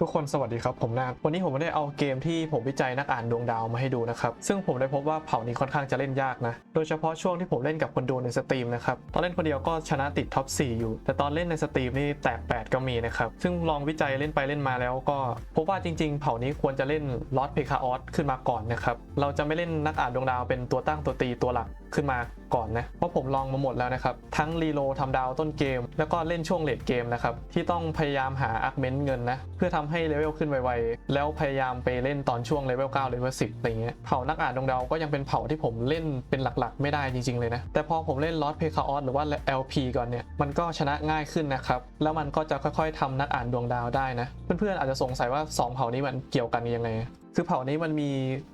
ทุกคนสวัสดีครับผมนาทวันนี้ผมไม่ได้เอาเกมที่ผมวิจัยนักอ่านดวงดาวมาให้ดูนะครับ ซึ่งผมได้พบว่าเผ่านี้ค่อนข้างจะเล่นยากนะ โดยเฉพาะช่วงที่ผมเล่นกับคนดูในสตรีมนะครับ ตอนเล่นคนเดียวก็ชนะติดท็อป 4 อยู่ แต่ตอนเล่นในสตรีมนี่แตก 8 ก็มีนะครับ ซึ่งลองวิจัยเล่นไปเล่นมาแล้วก็พบว่าจริง ๆ เผ่านี้ควรจะเล่นลอสเพคาออสขึ้นมาก่อนนะครับ เราจะไม่เล่นนักอ่านดวงดาวเป็นตัวตั้งตัวตีตัวหลักขึ้นมาก่อนนะ เพราะผมลองมาหมดแล้วนะครับ ทั้งรีโลทำดาวต้นเกม แล้วก็เล่นช่วงเลดเกมนะครับที่ต้องพยายามหาอาร์เมนต์เงินนะเพื่อทำให้เลเวลขึ้นไวๆ แล้วพยายามไปเล่นตอนช่วงเลเวล9เลเวล10อะไรเงี้ยเผ่านักอ่านดวงดาวก็ยังเป็นเผ่าที่ผมเล่นเป็นหลักๆ ไม่ได้จริงๆเลยนะ แต่พอผมเล่นลอสเพคาออสหรือว่า LP ก่อนเนี่ย มันก็ชนะง่ายขึ้นนะครับ แล้วมันก็จะค่อยๆทำนักอ่านดวงดาวได้นะ เพื่อนๆอาจจะสงสัยว่าสองเผ่านี้มันเกี่ยวกันยังไงคือเผ่านี้มันมี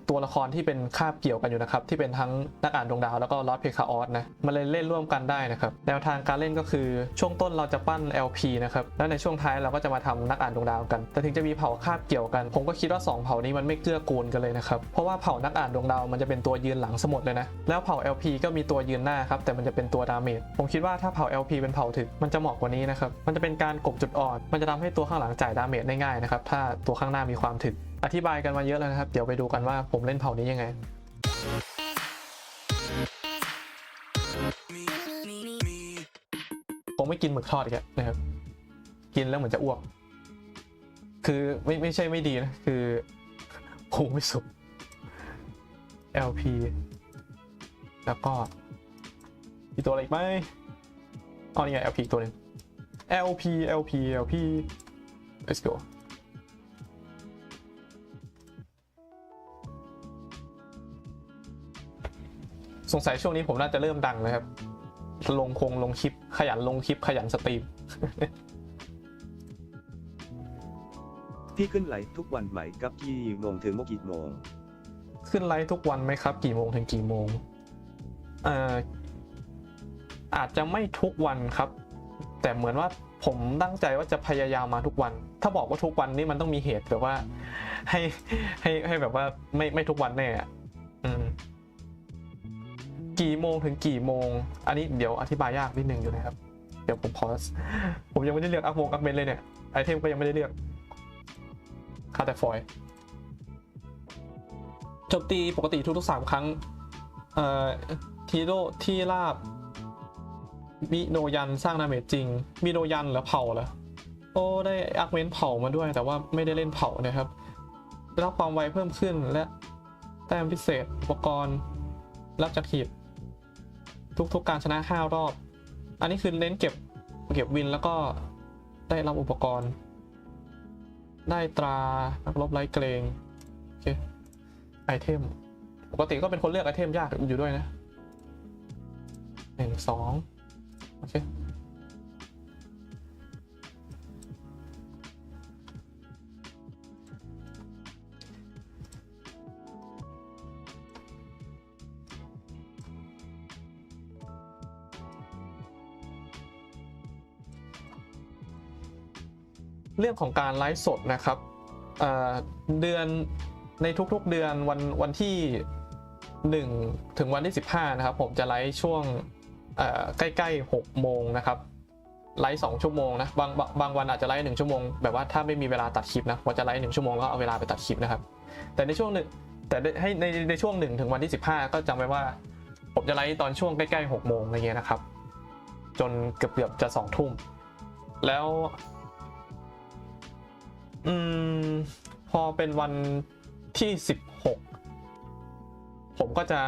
ตัวละครที่เป็นคาบเกี่ยวกันอยู่นะครับ ที่เป็นทั้งนักอ่านดวงดาวแล้วก็ลอสเพคาออสนะมันเลยเล่นร่วมกันได้นะครับ แนวทางการเล่นก็คือช่วงต้นเราจะปั้น LP นะครับ แล้วในช่วงท้ายเราก็จะมาทำนักอ่านดวงดาวกัน แต่ถึงจะมีเผ่าคาบเกี่ยวกัน ผมก็คิดว่า 2 เผ่านี้มันไม่เกื้อกูลกันเลยนะครับ เพราะว่าเผ่านักอ่านดวงดาวมันจะเป็นตัวยืนหลังสมุดเลยนะ แล้วเผ่า LP ก็มีตัวยืนหน้าครับแต่มันจะเป็นตัวดาเมจ ผมคิดว่าถ้าเผ่า LP เป็นเผ่าถึกมันจะเหมาะกว่านี้นะครับ มันจะเป็นการกบจุดอ่อน มันจะทำให้ตัวข้างหลังจ่ายดาเมจได้ง่ายนะครับ ถ้าตัวข้างหน้ามีความถึก อธิบายกันมาเยอะแล้วนะครับ เดี๋ยวไปดูกันว่าผมเล่นเผ่านี้ยังไง ผมไม่กินหมึกทอดอีกแล้วนะครับ กินแล้วเหมือนจะอ้วก คือไม่ไม่ใช่ไม่ดีนะ คือพุงไม่สุก LP แล้วก็มีตัวอะไรอีกไหมอ๋อนี่ไง LP ตัวนึง LP LP LP let's go งสัยช่วงนี้ผมน่าจะเริ่มดังนะครับ ลงคงลงคลิป ขยันลงคลิป ขยันสตรีม พี่ขึ้นไลฟ์ทุกวันไหมกับกี่โมงถึงกี่โมง ขึ้นไลฟ์ทุกวันไหมครับ กี่โมงถึงกี่โมงเอ่ออาจจะไม่ทุกวันครับ แต่เหมือนว่าผมตั้งใจว่าจะพยายามมาทุกวัน ถ้าบอกว่าทุกวันนี่มันต้องมีเหตุแบบว่า ให้ให้ให้แบบว่าไม่ไม่ทุกวันแน่อะอืม กี่โมงถึงกี่โมง อันนี้เดี๋ยวอธิบายยากนิดนึงอยู่นะครับ เดี๋ยวผมพอสผมยังไม่ได้เลือกอัพโมงอัพเมนเลยเนี่ย ไอเทมก็ยังไม่ได้เลือกค่าแต่ฟอยจมตีปกติทุกๆสามครั้งเอ่อทีโรที่ราบมิโนยันสร้างดาเมจจริงมิโนยันหรือเผาเหรอโอ้ได้อาร์เวนเผามาด้วยแต่ว่าไม่ได้เล่นเผานะครับได้รับความไวเพิ่มขึ้นและแต้มพิเศษอุปกรณ์รับจากหีบ ทุกๆการชนะ 5 รอบ อันนี้คือเน้นเก็บเก็บวินแล้วก็ได้รับอุปกรณ์ ได้ตรานักรบไร้เกรงโอเคไอเทมปกติก็เป็นคนเลือกไอเทมยากอยู่ด้วยนะหนึ่งสองโอเค เรื่องของการไลฟ์สดนะครับเเดือนในทุกๆเดือนวันวันที่ 1 ถึงวันที่ 15 นะครับ ผมจะไลฟ์ช่วงใกล้ๆ6โมงนะครับไลฟ์2ชั่วโมงนะบางบางบางวันอาจจะไลฟ์1ชั่วโมงแบบว่าถ้าไม่มีเวลาตัดคลิปนะผมจะไลฟ์1ชั่วโมงก็เอาเวลาไปตัดคลิปนะครับ แต่ในช่วงหนึ่งแต่ให้ในในช่วงหนึ่งถึงวันที่ 15 ก็จำไว้ว่า ผมจะไลฟ์ตอนช่วงใกล้ๆ6โมงอะไรเงี้ยนะครับ จนเกือบเกือบๆจะ2ทุ่มแล้ว อืม พอเป็นวันที่ 16 ผมก็จะ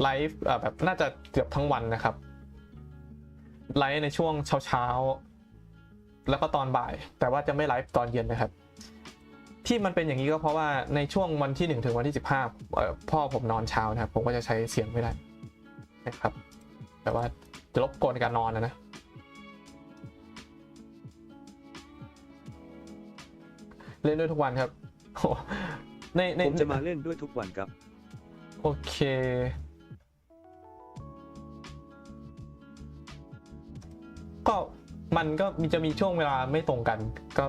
ไลฟ์แบบน่าจะเกือบทั้งวันนะครับ ไลฟ์ในช่วงเช้าๆ แล้วก็ตอนบ่าย แต่ว่าจะไม่ไลฟ์ตอนเย็นนะครับ ที่มันเป็นอย่างนี้ก็เพราะว่าในช่วงวันที่ 1 ถึงวันที่ 15 พ่อผมนอนเช้านะครับ ผมก็จะใช้เสียงไม่ได้นะครับ แต่ว่าจะรบกวนการนอนนะนะ เล่นด้วยทุกวันครับโอ้ในในผมจะมาเล่นด้วยทุกวันครับ โอเค ก็มันก็มีจะมีช่วงเวลาไม่ตรงกัน ก็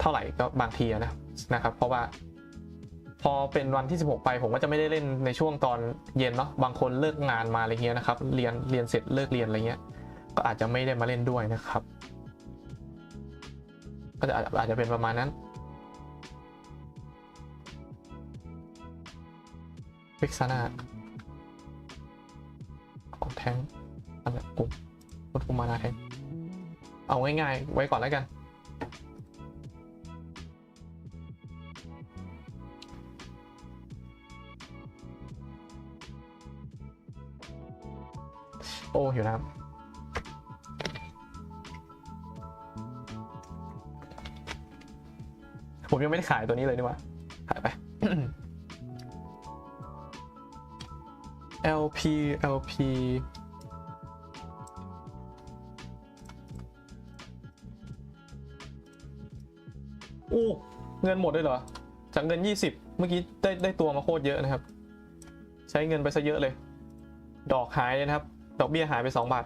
เท่าไหร่ก็บางทีอะนะนะครับ เพราะว่า พอเป็นวันที่ 16 ไปผมก็จะไม่ได้เล่นในช่วงตอนเย็นเนาะบางคนเลิกงานมาอะไรเงี้ยนะครับ เรียนเรียนเสร็จเลิกเรียนอะไรเงี้ย ก็อาจจะไม่ได้มาเล่นด้วยนะครับ ก็จะอาจอาจจะเป็นประมาณนั้น วิกซาน่าของแทงอันนั้กลุ่มกดกุมมานาแทงเอาง่ายๆไว้ก่อนแล้วกัน โอ้อยู่นะครับผมยังไม่ได้ขายตัวนี้เลยนี่ว่าขายไป LP LP อู้เงินหมดด้วยเหรอ จากเงิน 20 เมื่อกี้ได้ได้ตัวมาโคตรเยอะนะครับ ใช้เงินไปซะเยอะเลย ดอกหายเลยนะครับ ดอกเบี้ยหายไป 2 บาท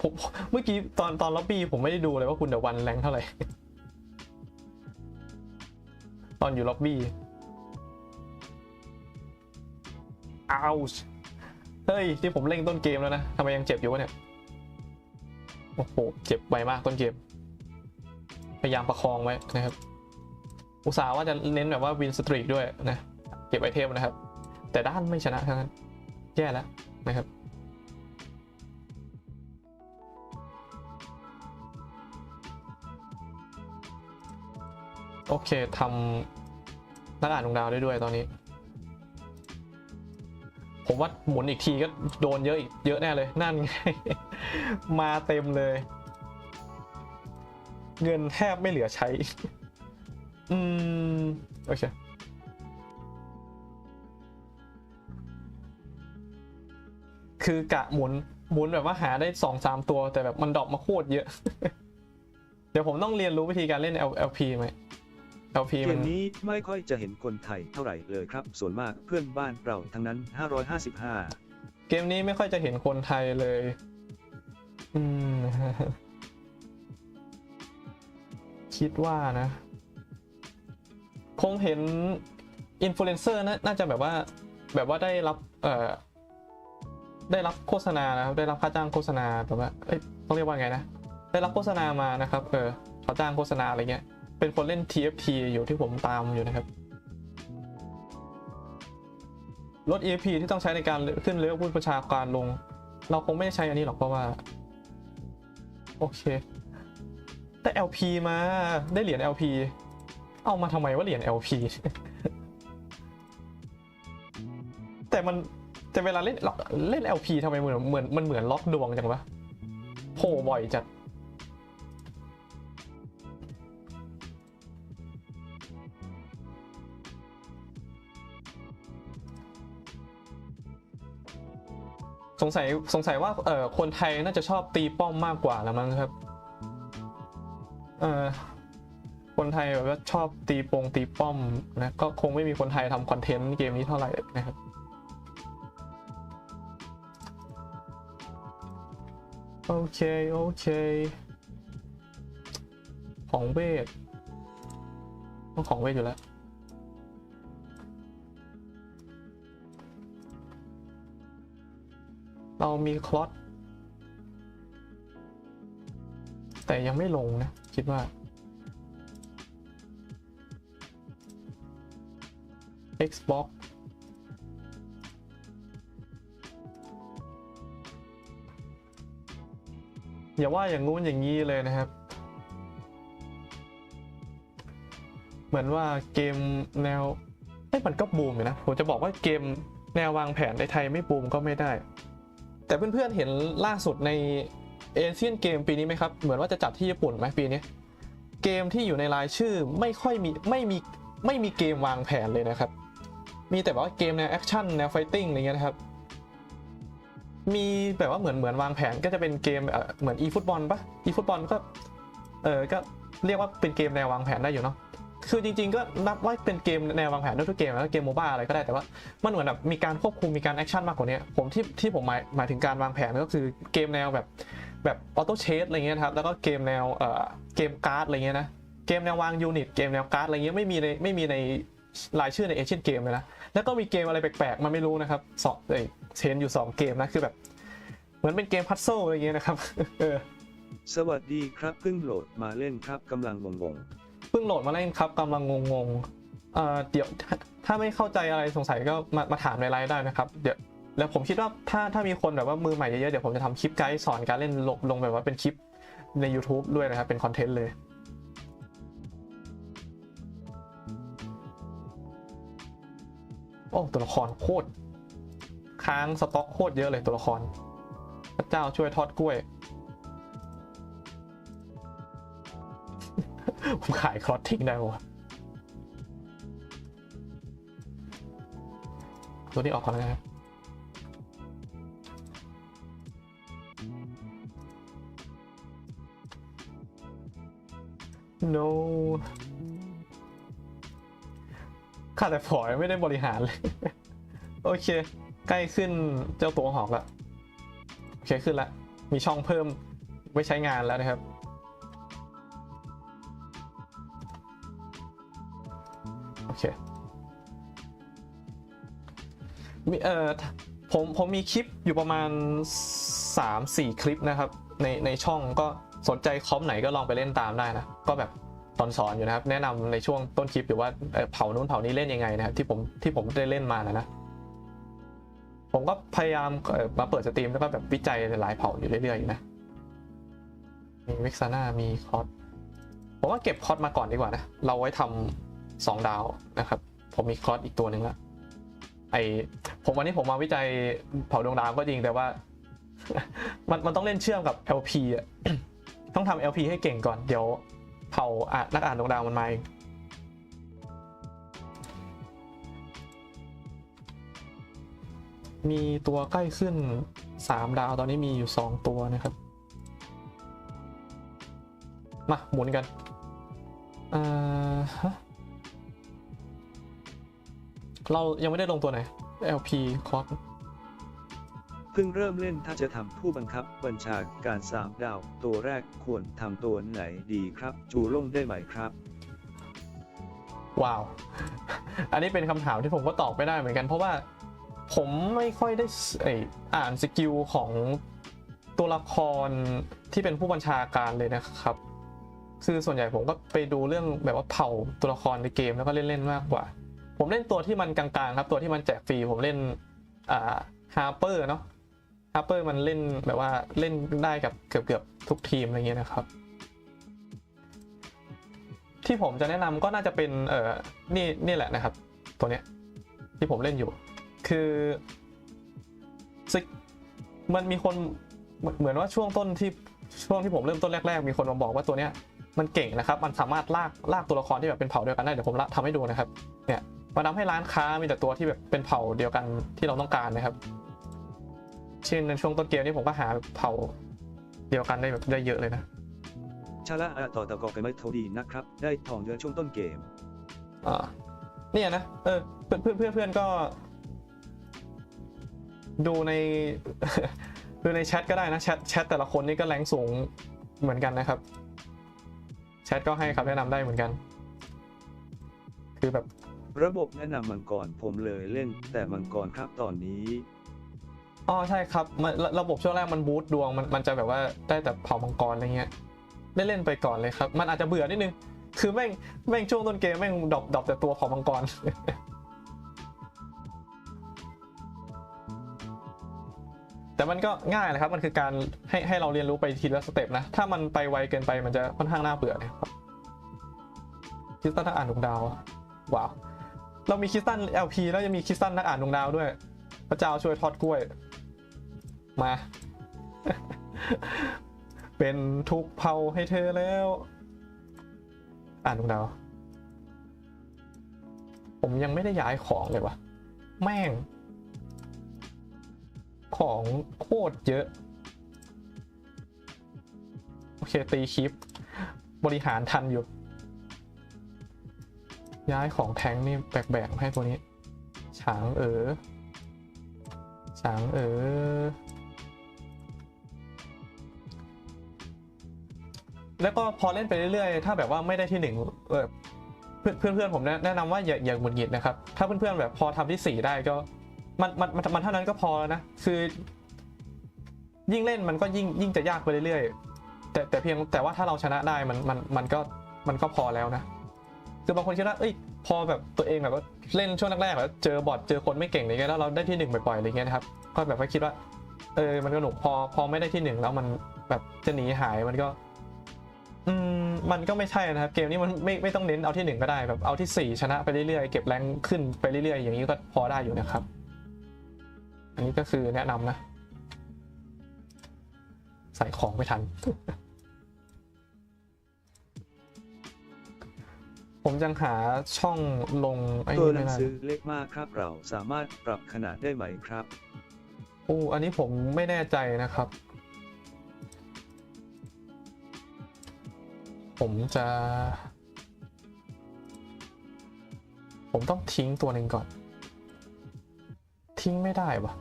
ผมเมื่อกี้ตอนตอนล็อบบี้ผมไม่ได้ดูเลยว่าคุณเดวันแรงเท่าไหร่ อนอยู่ล็อบบี้อ้าวเฮ้ยที่ผมเล่งต้นเกมแล้วนะทำไมยังเจ็บอยู่วะเนี่ยโอ้โหเจ็บไวมากต้นเกม พยายามประคองไว้นะครับ อุตส่าห์ว่าจะเน้นแบบว่าวินสตรีกด้วยนะ เก็บไอเทมนะครับ แต่ด้านไม่ชนะทั้งนั้น แย่แล้วนะครับ โอเคทำนักอ่านดวงดาวได้ด้วยตอนนี้ ผมว่าหมุนอีกทีก็โดนเยอะอีกเยอะแน่เลย นั่นไง มาเต็มเลย เงินแทบไม่เหลือใช้ อืม โอเคคือกะหมุนหมุนแบบว่าหาได้สองสามตัวแต่แบบมันดรอปมาโคตรเยอะ เดี๋ยวผมต้องเรียนรู้วิธีการเล่น L- LP ไหม LP เกมันมนี้ไม่ค่อยจะเห็นคนไทยเท่าไหร่เลยครับ ส่วนมากเพื่อนบ้านเราทั้งนั้น 555 เกมนี้ไม่ค่อยจะเห็นคนไทยเลย อืม คิดว่านะคงเห็นอินฟลูเอนเซอร์น่าจะแบบว่า แบบว่าได้รับ เอ่อ ได้รับโฆษณานะครับ ได้รับค่าจ้างโฆษณาแบบว่าเอ้ยต้องเรียกว่าไงนะ ได้รับโฆษณามานะครับ เออเขาจ้างโฆษณาอะไรเงี้ย เป็นคนเล่น TFT อยู่ที่ผมตามอยู่นะครับ ลด EFP ที่ต้องใช้ในการขึ้นเลเวลผู้ประชาการลง เราคงไม่ได้ใช้อันนี้หรอกเพราะว่า โอเค แต่ LP มาได้เหรียญ LP เอามาทำไมว่าเหรียญ LP แต่มันแต่เวลาเล่นเล่น LP ทำไมเหมือนเหมือนมันเหมือนล็อกดวงจังวะโผล่บ่อยจัด สงสัยสงสัยว่าเออคนไทยน่าจะชอบตีป้อมมากกว่าล้วมั้งครับเออคนไทยแบบว่าชอบตีปงตีป้อมนะก็คงไม่มีคนไทยทำคอนเทนต์เกมนี้เท่าไหร่นะครับโอเค โอเค ของเวทต้องของเวทอยู่แล้ว เรามีคลอตแต่ยังไม่ลงนะ คิดว่า Xbox อย่าว่าอย่างงู้นอย่างนี้เลยนะครับ เหมือนว่าเกมแนวเอ้มันก็บูมอยู่นะ ผมจะบอกว่าเกมแนววางแผนในไทยไม่บูมก็ไม่ได้ แต่เพื่อนๆเห็นล่าสุดในเอเชียนเกมปีนี้ไหมครับ เหมือนว่าจะจัดที่ญี่ปุ่นไหมปีนี้ เกมที่อยู่ในรายชื่อไม่ค่อยมีไม่มีไม่มีเกมวางแผนเลยนะครับ มีแต่ว่าเกมแนวแอคชั่นแนวไฟติ้งอะไรเงี้ยนะครับ มีแบบว่าเหมือนเหมือนวางแผนก็จะเป็นเกมเหมือน e ฟุตบอลปะ e ฟุตบอลก็เออก็เรียกว่าเป็นเกมแนววางแผนได้อยู่เนาะ คือจริงๆก็นับว่าเป็นเกมแนววางแผนด้ทุกเกมแล้วเกมโมบ้าอะไรก็ได้แต่ว่ามันเหมือนแบบมีการควบคุมมีการแอคชั่นมากกว่านี้ผมที่ที่ผมหมายหมายถึงการวางแผนก็คือเกมแนวแบบแบบออโต้เชสอะไรเงี้ยครับแล้วก็เกมแนวเอ่อเกมการ์ดอะไรเงี้ยนะเกมแนววางยูนิตเกมแนวการ์ดอะไรเงี้ยไม่มีในไม่มีในรายชื่อในเอเชียนเกมเลยนะแล้วก็มีเกมอะไรแปลกๆมันไม่รู้นะครับสองเอ้ยเชนอยู่สองเกมนะคือแบบ เหมือนเป็นเกมพัซเซิลอะไรเงี้ยนะครับสวัสดีครับเพิ่งโหลดมาเล่นครับกำลังงง พิ่งโหลดมาเล่นครับกำลังงงๆเอ่อเดี๋ยวถ้าไม่เข้าใจอะไรสงสัยก็มามาถามในไลน์ได้นะครับเดี๋ยวแล้วผมคิดว่าถ้าถ้ามีคนแบบว่ามือใหม่เยอะๆเดี๋ยวผมจะทำคลิปไกด์สอนการเล่นลงลงแบบว่าเป็นคลิปใน YouTube ด้วยนะครับ เป็นคอนเทนต์เลยโอ้ตัวละครโคตรค้างสต็อกโคตรเยอะเลยตัวละคร พระเจ้าช่วยทอดกล้วย ขายคลอสทิ้งได้วะตัวนี้ออกก่อนนะครับ no ข้าแต่ฝอยไม่ได้บริหารเลย โอเค ใกล้ขึ้นเจ้าตัวหอกล้วโอเคขึ้นแล้วมีช่องเพิ่มไว้ใช้งานแล้วนะครับ เคมีเอ่อผมผมมีคลิปอยู่ประมาณ 3-4 คลิปนะครับ ในในช่องก็สนใจคอมไหนก็ลองไปเล่นตามได้นะ ก็แบบตอนสอนอยู่นะครับ แนะนำในช่วงต้นคลิปอยู่ว่าเผานู้นเผานี้เล่นยังไงนะครับที่ผมที่ผมได้เล่นมานะนะผมก็พยายามมาเปิดสตรีมแล้วก็แบบวิจัยหลายเผาอยู่เรื่อยๆนะมีเวกซาน่ามีคอร์สผมว่าเก็บคอร์สมาก่อนดีกว่านะ เราไว้ทำ 2 ดาวนะครับ ผมมีคลอสอีกตัวหนึ่งละไอผมวันนี้ผมมาวิจัยเผาดวงดาวก็จริงแต่ว่า มันมันต้องเล่นเชื่อมกับ LP อะต้องทำ LP ให้เก่งก่อนเดี๋ยวเผาอะนักอ่านดวงดาวมันมาเองมีตัวใกล้ขึ้น 3 ดาวตอนนี้มีอยู่ 2 ตัวนะครับ มาหมุนกันอ่า เรายังไม่ได้ลงตัวไหน LP คอร์สๆเพิ่งเริ่มเล่นถ้าจะทำผู้บังคับบัญชาการสามดาว ตัวแรกควรทำตัวไหนดีครับ จูลงได้ไหมครับ ว้าว อันนี้เป็นคำถามที่ผมก็ตอบไม่ได้เหมือนกันเพราะว่าผมไม่ค่อยได้เอ่ยอ่านสกิลของตัวละครที่เป็นผู้บัญชาการเลยนะครับ คือส่วนใหญ่ผมก็ไปดูเรื่องแบบว่าเผ่าตัวละครในเกมแล้วก็เล่นๆมากกว่า ผมเล่นตัวที่มันกลางๆครับ ตัวที่มันแจกฟรีผมเล่นอ่าฮาร์เปอร์เนาะฮาร์เปอร์มันเล่นแบบว่าเล่นได้กับเกือบๆทุกทีมอะไรเงี้ยนะครับ ที่ผมจะแนะนำก็น่าจะเป็นเออนี่นี่แหละนะครับ ตัวเนี้ยที่ผมเล่นอยู่ คือซึมันมีคนเหมือนว่าช่วงต้นที่ช่วงที่ผมเริ่มต้นแรกๆ มีคนมาบอกว่าตัวเนี้ยมันเก่งนะครับ มันสามารถลากลากตัวละครที่แบบเป็นเผ่าเดียวกันได้ เดี๋ยวผมทำให้ดูนะครับ เนี่ย มันทำให้ร้านค้ามีแต่ตัวที่แบบเป็นเผ่าเดียวกันที่เราต้องการนะครับ เช่นในช่วงต้นเกมนี้ผมก็หาเผ่าเดียวกันได้แบบได้เยอะเลยนะชาละอาต่อตะกอกันไม่เท่าดีนะครับ ได้ทองเยอะช่วงต้นเกมอ่าเนี่ยนะเออเพื่อนเพื่อนเพื่อนเพื่อนก็ ดูในดูในแชทก็ได้นะแชทแชทแต่ละคนนี่ก็แรงสูงเหมือนกันนะครับ แชทก็ให้คำแนะนำได้เหมือนกัน คือแบบ ระบบแนะนำมังกรผมเลยเล่น แต่มังกรครับตอนนี้อ๋อใช่ครับมันระระบบช่วงแรกมันบูตดวงมันมันจะแบบว่าได้แต่เผามังกรอะไรเงี้ยเล่นเล่นไปก่อนเลยครับ มันอาจจะเบื่อนิดนึง คือแม่งแม่งช่วงต้นเกมแม่งดรอปดรอปแต่ตัวเผามังกร แต่มันก็ง่ายนะครับ มันคือการให้ให้เราเรียนรู้ไปทีละสเต็ปนะ ถ้ามันไปไวเกินไปมันจะค่อนข้างน่าเบื่อนะครับคริสตันนักอ่านดวงดาวว้าว เรามีคริสตัน LP แล้วยังมีคริสตันนักอ่านดวงดาวด้วย พระเจ้าช่วยทอดกล้วย มา เป็นทุกเผาให้เธอแล้ว อ่านดวงดาว ผมยังไม่ได้ย้ายของเลยวะแม่ง ของโคตรเยอะ โอเคตีคลิป บริหารทันอยู่ ย้ายของแทงนี่แบกๆให้ตัวนี้ ฉางเออฉางเออ แล้วก็พอเล่นไปเรื่อยๆ ถ้าแบบว่าไม่ได้ที่หนึ่งเพื่อนเพื่อนผมแนะนะนำว่าอย่าอย่าหงุดหงิดนะครับ ถ้าเพื่อนๆแบบพอทำที่สี่ได้ก็มันมันมันมันเท่านั้นก็พอแล้วนะ คือ ยิ่งเล่นมันก็ยิ่งยิ่งจะยากไปเรื่อยๆ แต่แต่เพียงแต่ว่าถ้าเราชนะได้มันมันมันก็มันก็พอแล้วนะ คือบางคนคิดว่าเอ้ยพอแบบตัวเองแบบว่าเล่นช่วงแรกๆแล้วเจอบอทเจอคนไม่เก่งอะไรเงี้ยแล้วเราได้ที่หนึ่งบ่อยๆอะไรเงี้ยนะครับก็แบบว่าคิดว่า เออมันก็หนุกพอพอไม่ได้ที่หนึ่งแล้วมันแบบจะหนีหายมันก็ อืมมันก็ไม่ใช่นะครับ เกมนี้มันไม่ไม่ต้องเน้นเอาที่หนึ่งก็ได้แบบเอาที่สี่ชนะไปเรื่อยๆเก็บแรงขึ้นไปเรื่อยๆอย่างนี้ก็พอได้อยู่นะครับ อันนี้ก็คือแนะนำนะ ใส่ของไม่ทัน ผมยังหาช่องลงไอ้ตัวนี่หนัไม่งได้สือเล็กมากครับเราสามารถปรับขนาดได้ไหมครับ โอ้อันนี้ผมไม่แน่ใจนะครับ ผมจะ ผมต้องทิ้งตัวหนึ่งก่อน ทิ้งไม่ได้ปะ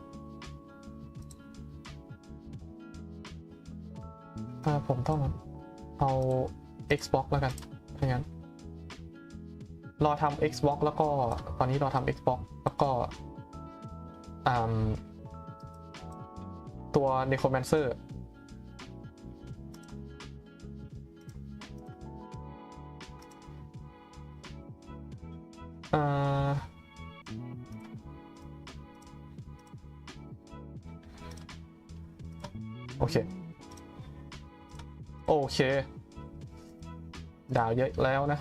อ่าผมต้องเอา Xbox แล้วกันถ้างั้น รอทำ Xbox แล้วก็ตอนนี้รอทำ Xbox แล้วก็ตัว Necromancer โอเค โอเค ดาวเยอะแล้วนะ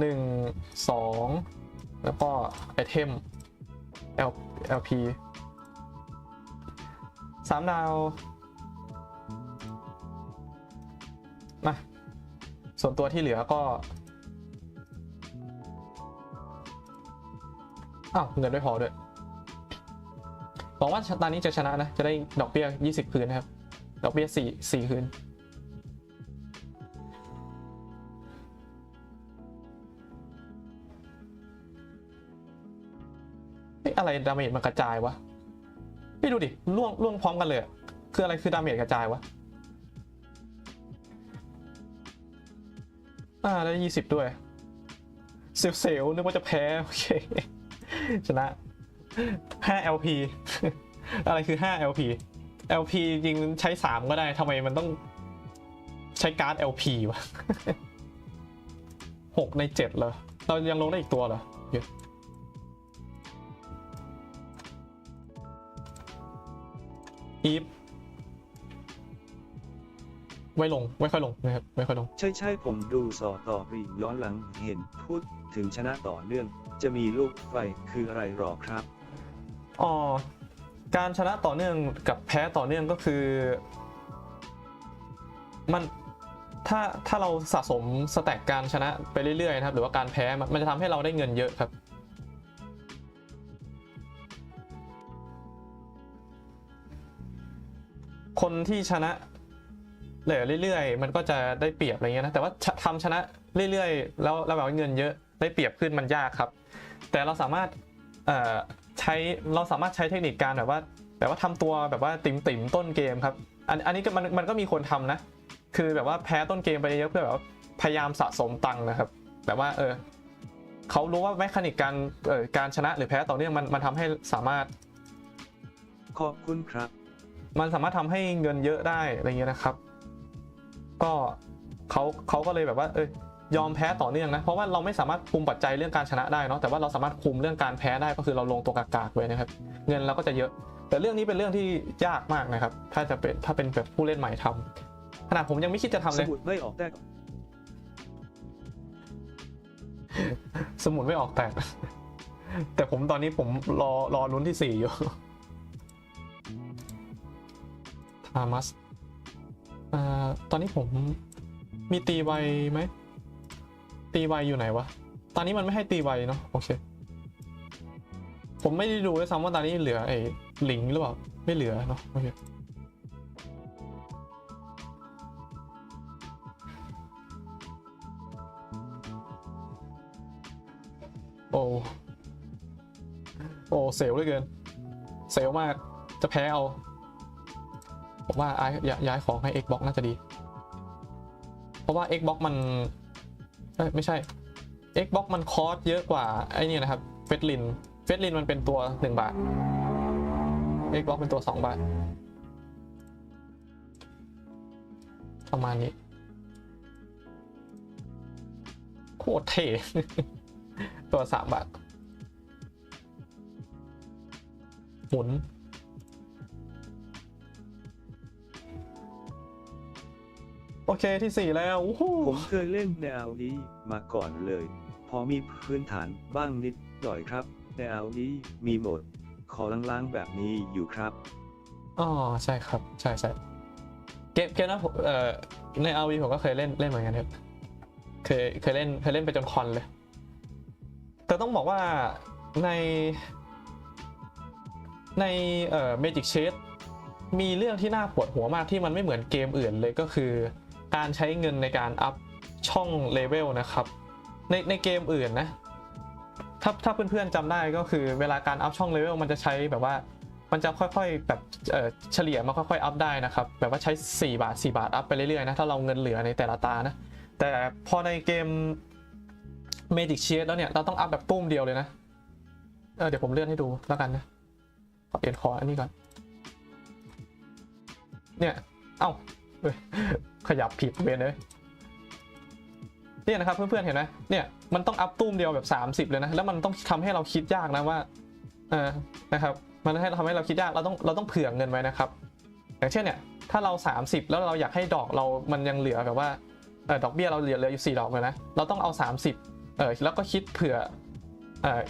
หนึ่งสองแล้วก็ไอเทม L LP สามดาว มา ส่วนตัวที่เหลือก็อ้าวเงินไม่พอด้วยหวังว่าตอนนี้จะชนะนะ จะได้ดอกเบี้ย 20 คืนนะครับ ดอกเบี้ย 4 4 คืน อะไรดาเมจมันกระจายวะพี่ดูดิล่วงล่วงพร้อมกันเลย คืออะไรคือดาเมจกระจายวะอ่าได้ยี่สิบด้วยเซลเซลนึกว่าจะแพ้ โอเค ชนะ5 LP อะไรคือ5 LP LP จริงใช้3ก็ได้ทำไมมันต้องใช้การ์ด LP วะ6ใน7เหรอ เรายังลงได้อีกตัวเหรอเดี๋ยว อีฟไว้ลงไม่ค่อยลงนะครับไม่ค่อยลง ใช่ใช่ผมดูสอต่อรีย้อนหลังเห็นพูดถึงชนะต่อเนื่อง จะมีลูกไฟคืออะไรหรอครับอ๋อการชนะต่อเนื่องกับแพ้ต่อเนื่องก็คือ มันถ้าถ้าเราสะสมสแต็กการชนะไปเรื่อยๆนะครับ หรือว่าการแพ้มันมันจะทำให้เราได้เงินเยอะครับ คนที่ชนะเหลือเรื่อยๆมันก็จะได้เปรียบอะไรเงี้ยนะแต่ว่าชะทำชนะเรื่อยๆ แล้วแล้วแบบเงินเยอะได้เปรียบขึ้นมันยากครับ แต่เราสามารถใช้เราสามารถใช้เทคนิคการแบบว่าแบบว่าทำตัวแบบว่าติ่มติ่มต้นเกมครับอันอันนี้ก็มันมันก็มีคนทำนะ คือแบบว่าแพ้ต้นเกมไปเยอะเพื่อแบบว่าพยายามสะสมตังค์นะครับแบบว่าเออเขารู้ว่าแมคานิกการเออการชนะหรือแพ้ต่อเนื่องมันมันทำให้สามารถ ขอบคุณครับ มันสามารถทำให้เงินเยอะได้อะไรเงี้ยนะครับ ก็เขาเขาก็เลยแบบว่าเออยอมแพ้ต่อเนื่องนะ เพราะว่าเราไม่สามารถคุมปัจจัยเรื่องการชนะได้เนาะ แต่ว่าเราสามารถคุมเรื่องการแพ้ได้ก็คือเราลงตัวกากๆไว้นะครับ เงินเราก็จะเยอะ แต่เรื่องนี้เป็นเรื่องที่ยากมากนะครับ ถ้าจะเป็นถ้าเป็นแบบผู้เล่นใหม่ทำขนาดผมยังไม่คิดจะทำสเลยมุดไม่ออกได้ก่อนสมุดไม่ออกแตก แต่ผมตอนนี้ผมรอรอลุ้นที่สี่อยู่ ทามัสอ่าตอนนี้ผมมีตีไวไหม ตีไวอยู่ไหนวะ ตอนนี้มันไม่ให้ตีไวเนาะโอเค ผมไม่ได้ดูด้วยซ้ำว่าตอนนี้เหลือไอ้หลิงหรือเปล่า ไม่เหลือเนาะโอเคโอ้โอ้เซลล์เหลยเกิน เซลล์มากจะแพ้เอา ผมว่าย้ายของให้ Xbox น่าจะดี เพราะว่า Xbox มันไม่ใช่ Xbox มันคอสเยอะกว่าไอ้นี่นะครับเฟสลินเฟสลินมันเป็นตัว 1 บาท Xbox เป็นตัว 2 บาท ประมาณนี้ โคตรเท่ตัว 3 บาท หมุน โอเคที่สี่แล้ววู้ฮู้ผมเคยเล่นแนวนี้มาก่อนเลย พอมีพื้นฐานบ้างนิดหน่อยครับ แนวนี้มีโหมดขอล้างๆแบบนี้อยู่ครับ อ๋อใช่ครับ ใช่ใช่เกมเกมนะผมเอ่อในอาวีผมก็เคยเล่นเล่นเหมือนกันครับเคยเคยเล่นเคยเล่นไปจนคอนเลย แต่ต้องบอกว่าในในเอ่อ Magic Shade มีเรื่องที่น่าปวดหัวมากที่มันไม่เหมือนเกมอื่นเลยก็คือ การใช้เงินในการอัพช่องเลเวลนะครับ ในในเกมอื่นนะ ถ้าถ้าเพื่อนๆจำได้ก็คือเวลาการอัพช่องเลเวลมันจะใช้แบบว่ามันจะค่อยๆแบบเอ่อเฉลี่ยมาค่อยๆอัพได้นะครับ แบบว่าใช้ 4 บาท 4 บาทอัพไปเรื่อยๆนะถ้าเราเงินเหลือในแต่ละตานะ แต่พอในเกม Magic Shade แล้วเนี่ยเราต้องอัพแบบตุ้มเดียวเลยนะ เออเดี๋ยวผมเลื่อนให้ดูแล้วกันนะขอเปลี่ยนคออันนี้ก่อน เนี่ย เอ้าเฮ้ย ขยับผิดเบนเลยเนี่ยนะครับเพื่อนๆเห็นไหมเนี่ยมันต้องอัพตุ้มเดียวแบบ 30 เลยนะแล้วมันต้องทำให้เราคิดยากนะว่าเออนะครับ มันให้ทำให้เราคิดยากเราต้องเราต้องเผื่อเงินไว้นะครับ อย่างเช่นเนี่ยถ้าเรา 30 แล้วเราอยากให้ดอกเรามันยังเหลือแบบว่าเออดอกเบี้ยเราเหลือเหลืออยู่4ดอกเลยนะเราต้องเอา 30เออแล้วก็คิดเผื่อเออ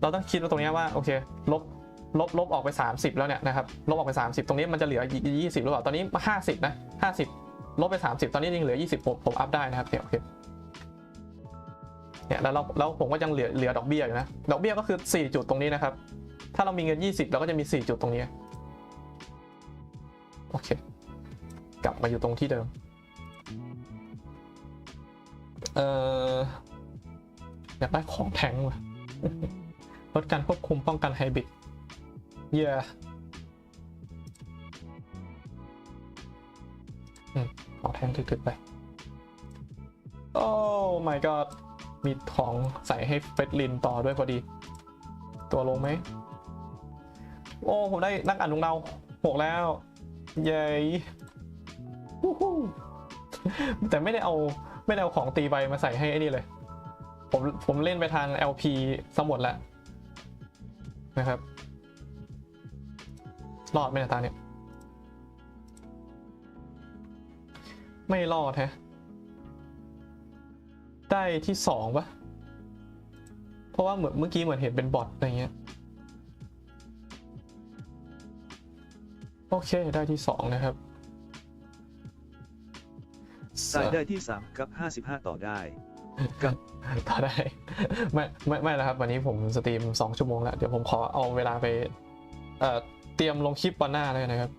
เราต้องคิดว่าตรงเนี้ยว่าโอเคลบ ลบลบออกไป 30 แล้วเนี่ยนะครับลบออกไป 30 ตรงนี้มันจะเหลือ 20หรือเปล่าตอนนี้ 50 นะ 50 ลบไป 30 ตอนนี้ยังเหลือ 20 ผมผมอัพได้นะครับเนี่ยโอเคเนี่ยแล้วเราแล้วผมก็ยังเหลือเหลือดอกเบี้ยอยู่นะดอกเบี้ยก็คือ 4 จุดตรงนี้นะครับ ถ้าเรามีเงิน 20 เราก็จะมี 4 จุดตรงนี้โอเค กลับมาอยู่ตรงที่เดิมเอ่ออยากได้ของแทงว่ะลดการควบคุมป้องกันไฮบริด เย่อืมของแทงถึกๆไปโอ้ my god มีของใส่ให้เฟรดลินต่อด้วยพอดี ตัวลงไหม โอ้ ผมได้นักอ่านดวงดาวหกแล้ว เย้วู้ฮู้แต่ไม่ได้เอาไม่ได้เอาของตีใบมาใส่ให้ไอ้นี่เลย ผมผมเล่นไปทาง LP สมหมดแล้วนะครับ รอดไหมเนี่ยตาเนี่ย ไม่รอดแฮะ ได้ที่สองปะเพราะว่าเหมือนเมื่อกี้เหมือนเห็นเป็นบอทอะไรเงี้ย โอเค ได้ที่สองนะครับรายได้ที่3กับ55ต่อได้กับต่อได้ ไม่ ไม่ ไม่แล้วครับ วันนี้ผมสตรีม2ชั่วโมงแล้ว เดี๋ยวผมขอเอาเวลาไป เอ่อ เตรียมลงคลิปวันหน้าเลยนะครับ